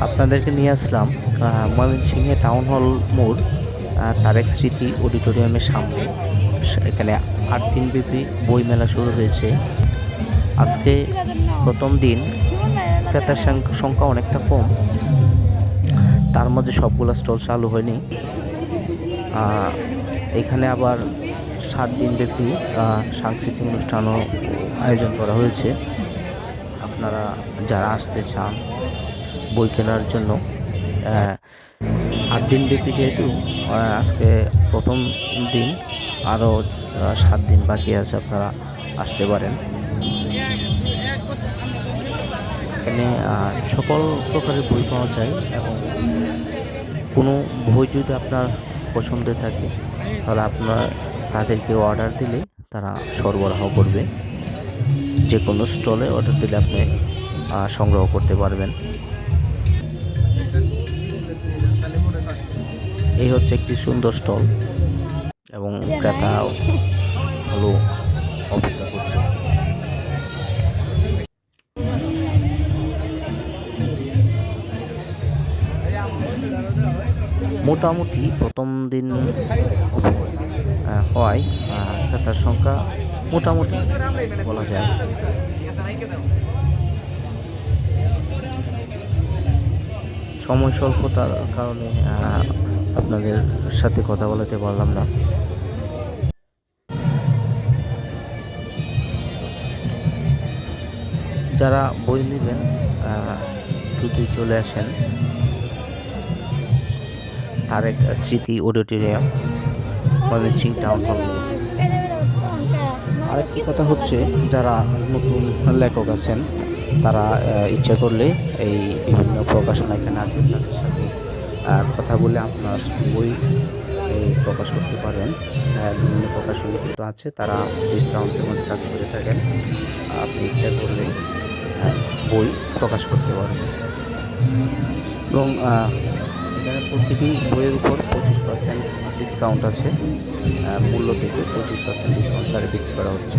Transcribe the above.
আপনাদেরকে নিয়ে আসলাম ময়মনসিংহে টাউন হল মোড় তারেক স্মৃতি অডিটোরিয়ামের সামনে। এখানে আট দিনব্যাপী বইমেলা শুরু হয়েছে। আজকে প্রথম দিন ক্রেতার সংখ- সংখ্যা অনেকটা কম। তার মধ্যে সবগুলো স্টল চালু হয়নি। এখানে আবার সাত দিনব্যাপী আহ, সাংস্কৃতিক অনুষ্ঠানও আয়োজন করা হয়েছে। আপনারা যারা আসতে চান বই কেনার জন্য আট দিন ব্যাপী যেহেতু আজকে প্রথম দিন, আরও সাত দিন বাকি আছে আপনারা আসতে পারেন। এখানে সকল প্রকারের বই পাওয়া যায় এবং কোনো বই যদি আপনার পছন্দের থাকে, তাহলে আপনার তাদেরকে অর্ডার দিলে তারা সরবরাহ করবে। যে কোনো স্টলে অর্ডার দিলে আপনি সংগ্রহ করতে পারবেন। এই হচ্ছে একটি সুন্দর স্টল এবং ক্রেতা ভালো অপেক্ষা করছে। মোটামুটি প্রথম দিন হওয়ায় ক্রেতার সংখ্যা মোটামুটি। বলা যায়। সময় স্বল্পতার কারণে আপনাদের সাথে কথা বলাতে পারলাম না। যারা বই নেবেন দ্রুতই চলে আসেন। তারেক স্মৃতি অডিটোরিয়াম ময়মনসিং টাউন হল। কথা হচ্ছে, যারা নতুন লেখক আছেন, তারা ইচ্ছা করলে এই বিভিন্ন প্রকাশনা এখানে আছে। তাদের সাথে কথা বলে আপনার বই প্রকাশ করতে পারেন। বিভিন্ন প্রকাশনী কিন্তু আছে, তারা ডিসকাউন্টের মধ্যে কাজ করে থাকেন। আপনি ইচ্ছা করলে বই প্রকাশ করতে পারবেন। এবং এখানে প্রতিটি বইয়ের উপর পঁচিশ পার্সেন্ট ডিসকাউন্ট আছে মূল্য থেকে পঁচিশ পার্সেন্ট ডিসকাউন্ট ছাড়ে বিক্রি করা হচ্ছে।